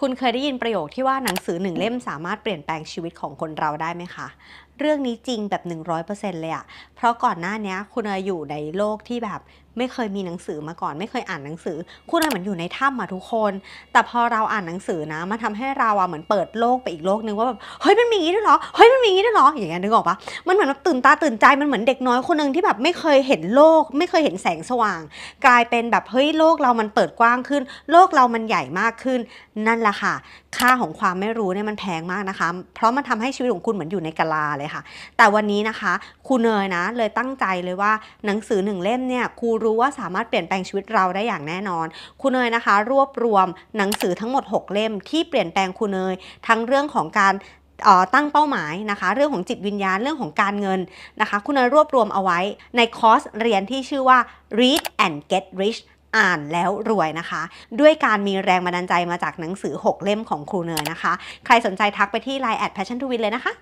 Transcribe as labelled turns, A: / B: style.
A: คุณเคยได้ยินประโยคที่ว่าหนังสือหนึ่งเล่มสามารถเปลี่ยนแปลงชีวิตของคนเราได้ไหมคะ เรื่องนี้จริงแบบ 100%เลยอะเพราะก่อนหน้านี้คุณอยอยู่ในโลกที่แบบ ไม่เคยมีหนังสือมาก่อน ไม่เคยอ่านหนังสือ คุณเอยเหมือนอยู่ในถ้ำอะทุกคน แต่พอเราอ่านหนังสือนะมันทำให้เราอะเหมือนเปิดโลกไปอีกโลกนึงว่าแบบเฮ้ยมันมีอย่างนี้ด้วยเหรอเฮ้ยมันมีอย่างนี้ด้วยเหรออย่างเงี้ยนึกออกปะมันเหมือนแบบตื่นตาตื่นใจมันเหมือนเด็กน้อยคนหนึ่งที่แบบไม่เคยเห็นโลก ไม่เคยเห็นแสงสว่าง กลายเป็นแบบเฮ้ยโลกเรามันเปิดกว้างขึ้น โลกเรามันใหญ่มากขึ้น นั่นแหละค่ะ ค่าของความไม่รู้เนี่ยมันแพงมากนะคะ เพราะมันทำให้ชีวิตของคุณเหมือนอยู่ในกะลาเลยค่ะ แต่วันนี้นะคะ รูเนยนะ เลยตั้งใจเลยว่าหนังสือหนึ่งเล่มเนี่ยครูรู้ว่าสามารถเปลี่ยนแปลงชีวิตเราได้อย่างแน่นอนครูเนยนะคะ รวบรวมหนังสือทั้งหมด 6 เล่มที่เปลี่ยนแปลงครูเนย ทั้งเรื่องของการตั้งเป้าหมายนะคะ เรื่องของจิตวิญญาณเรื่องของการเงินนะคะ คุณเนยรวบรวมเอาไว้ในคอร์สเรียนที่ชื่อว่า read and get rich อ่านแล้วรวยนะคะ ด้วยการมีแรงบันดาลใจมาจากหนังสือ 6 เล่มของครูเนยนะคะ ใครสนใจทักไปที่ Line at passion to win เลยนะคะ